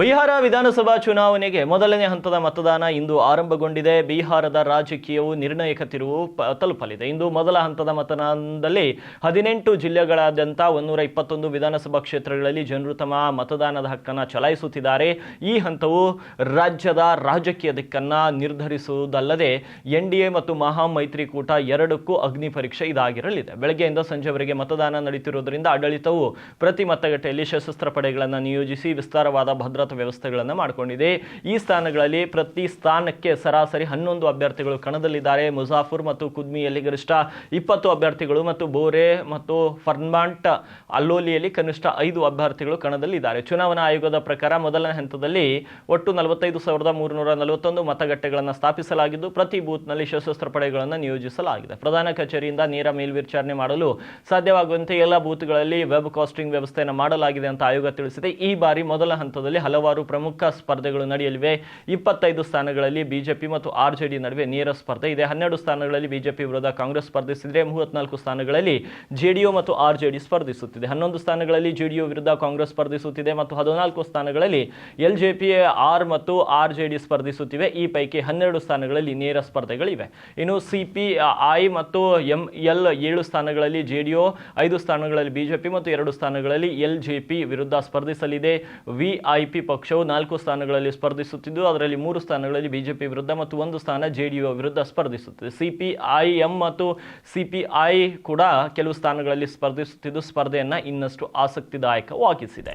ಬಿಹಾರ ವಿಧಾನಸಭಾ ಚುನಾವಣೆಗೆ ಮೊದಲನೇ ಹಂತದ ಮತದಾನ ಇಂದು ಆರಂಭಗೊಂಡಿದೆ. ಬಿಹಾರದ ರಾಜಕೀಯವು ನಿರ್ಣಾಯಕ ತಿರುವು ತಲುಪಲಿದೆ. ಇಂದು ಮೊದಲ ಹಂತದ ಮತದಾನದಲ್ಲಿ ಹದಿನೆಂಟು ಜಿಲ್ಲೆಗಳಾದ್ಯಂತ ಒಂದೂರ ಇಪ್ಪತ್ತೊಂದು ವಿಧಾನಸಭಾ ಕ್ಷೇತ್ರಗಳಲ್ಲಿ ಜನರು ತಮ್ಮ ಮತದಾನದ ಹಕ್ಕನ್ನು ಚಲಾಯಿಸುತ್ತಿದ್ದಾರೆ. ಈ ಹಂತವು ರಾಜ್ಯದ ರಾಜಕೀಯ ದಿಕ್ಕನ್ನ ನಿರ್ಧರಿಸುವುದಲ್ಲದೆ, ಎನ್ ಡಿ ಎ ಮತ್ತು ಮಹಾ ಮೈತ್ರಿಕೂಟ ಎರಡಕ್ಕೂ ಅಗ್ನಿ ಪರೀಕ್ಷೆ ಇದಾಗಿರಲಿದೆ. ಬೆಳಗ್ಗೆಯಿಂದ ಸಂಜೆವರೆಗೆ ಮತದಾನ ನಡೆಯುತ್ತಿರುವುದರಿಂದ ಆಡಳಿತವು ಪ್ರತಿ ಮತಗಟ್ಟೆಯಲ್ಲಿ ಸಶಸ್ತ್ರ ಪಡೆಗಳನ್ನು ನಿಯೋಜಿಸಿ ವಿಸ್ತಾರವಾದ ಭದ್ರತಾ ವ್ಯವಸ್ಥೆಗಳನ್ನು ಮಾಡಿಕೊಂಡಿದೆ. ಈ ಸ್ಥಾನಗಳಲ್ಲಿ ಪ್ರತಿ ಸ್ಥಾನಕ್ಕೆ ಸರಾಸರಿ ಹನ್ನೊಂದು ಅಭ್ಯರ್ಥಿಗಳು ಕಣದಲ್ಲಿದ್ದಾರೆ. ಮುಜಾಫುರ್ ಮತ್ತು ಕುದ್ಮಿಯಲ್ಲಿ ಗರಿಷ್ಠ ಇಪ್ಪತ್ತು ಅಭ್ಯರ್ಥಿಗಳು ಮತ್ತು ಬೋರೆ ಮತ್ತು ಫರ್ಮಾಂಟ್ ಅಲ್ಲೋಲಿಯಲ್ಲಿ ಕನಿಷ್ಠ ಐದು ಅಭ್ಯರ್ಥಿಗಳು ಕಣದಲ್ಲಿದ್ದಾರೆ. ಚುನಾವಣಾ ಆಯೋಗದ ಪ್ರಕಾರ ಮೊದಲನೇ ಹಂತದಲ್ಲಿ ಒಟ್ಟು ನಲವತ್ತೈದು ಸಾವಿರದ ಮೂರುನೂರ ನಲವತ್ತೊಂದು ಮತಗಟ್ಟೆಗಳನ್ನು ಸ್ಥಾಪಿಸಲಾಗಿದ್ದು, ಪ್ರತಿ ಬೂತ್ನಲ್ಲಿ ಸಶಸ್ತ್ರ ಪಡೆಗಳನ್ನು ನಿಯೋಜಿಸಲಾಗಿದೆ. ಪ್ರಧಾನ ಕಚೇರಿಯಿಂದ ನೇರ ಮೇಲ್ವಿಚಾರಣೆ ಮಾಡಲು ಸಾಧ್ಯವಾಗುವಂತೆ ಎಲ್ಲ ಬೂತ್ಗಳಲ್ಲಿ ವೆಬ್ ಕಾಸ್ಟಿಂಗ್ ವ್ಯವಸ್ಥೆಯನ್ನು ಮಾಡಲಾಗಿದೆ ಅಂತ ಆಯೋಗ ತಿಳಿಸಿದೆ. ಈ ಬಾರಿ ಮೊದಲ ಹಂತದಲ್ಲಿ ಹಲವಾರು ಪ್ರಮುಖ ಸ್ಪರ್ಧೆಗಳು ನಡೆಯಲಿವೆ. ಇಪ್ಪತ್ತೈದು ಸ್ಥಾನಗಳಲ್ಲಿ ಬಿಜೆಪಿ ಮತ್ತು ಆರ್ಜೆಡಿ ನಡುವೆ ನೇರ ಸ್ಪರ್ಧೆ ಇದೆ. ಹನ್ನೆರಡು ಸ್ಥಾನಗಳಲ್ಲಿ ಬಿಜೆಪಿ ವಿರುದ್ಧ ಕಾಂಗ್ರೆಸ್ ಸ್ಪರ್ಧಿಸಿದರೆ ಮೂವತ್ನಾಲ್ಕು ಸ್ಥಾನಗಳಲ್ಲಿ ಜೆಡಿಯು ಮತ್ತು ಆರ್ಜೆಡಿ ಸ್ಪರ್ಧಿಸುತ್ತಿದೆ. ಹನ್ನೊಂದು ಸ್ಥಾನಗಳಲ್ಲಿ ಜೆಡಿಯು ವಿರುದ್ಧ ಕಾಂಗ್ರೆಸ್ ಸ್ಪರ್ಧಿಸುತ್ತಿದೆ ಮತ್ತು ಹದಿನಾಲ್ಕು ಸ್ಥಾನಗಳಲ್ಲಿ ಎಲ್ಜೆಪಿ ಆರ್ ಮತ್ತು ಆರ್ಜೆಡಿ ಸ್ಪರ್ಧಿಸುತ್ತಿವೆ. ಈ ಪೈಕಿ ಹನ್ನೆರಡು ಸ್ಥಾನಗಳಲ್ಲಿ ನೇರ ಸ್ಪರ್ಧೆಗಳಿವೆ. ಇನ್ನು ಸಿಪಿಐ ಮತ್ತು ಎಂ ಎಲ್ ಏಳು ಸ್ಥಾನಗಳಲ್ಲಿ ಜೆಡಿಯು ಐದು ಸ್ಥಾನಗಳಲ್ಲಿ ಬಿಜೆಪಿ ಮತ್ತು ಎರಡು ಸ್ಥಾನಗಳಲ್ಲಿ ಎಲ್ಜೆಪಿ ವಿರುದ್ಧ ಸ್ಪರ್ಧಿಸಲಿದೆ. ವಿಐಪಿ ಪಕ್ಷವು ನಾಲ್ಕು ಸ್ಥಾನಗಳಲ್ಲಿ ಸ್ಪರ್ಧಿಸುತ್ತಿದ್ದು, ಅದರಲ್ಲಿ ಮೂರು ಸ್ಥಾನಗಳಲ್ಲಿ ಬಿಜೆಪಿ ವಿರುದ್ಧ ಮತ್ತು ಒಂದು ಸ್ಥಾನ ಜೆಡಿಯು ವಿರುದ್ಧ ಸ್ಪರ್ಧಿಸುತ್ತಿದೆ. ಸಿಪಿಐಎಂ ಮತ್ತು ಸಿಪಿಐ ಕೂಡ ಕೆಲವು ಸ್ಥಾನಗಳಲ್ಲಿ ಸ್ಪರ್ಧಿಸುತ್ತಿದ್ದು, ಸ್ಪರ್ಧೆಯನ್ನು ಇನ್ನಷ್ಟು ಆಸಕ್ತಿದಾಯಕವಾಗಿಸಿದೆ.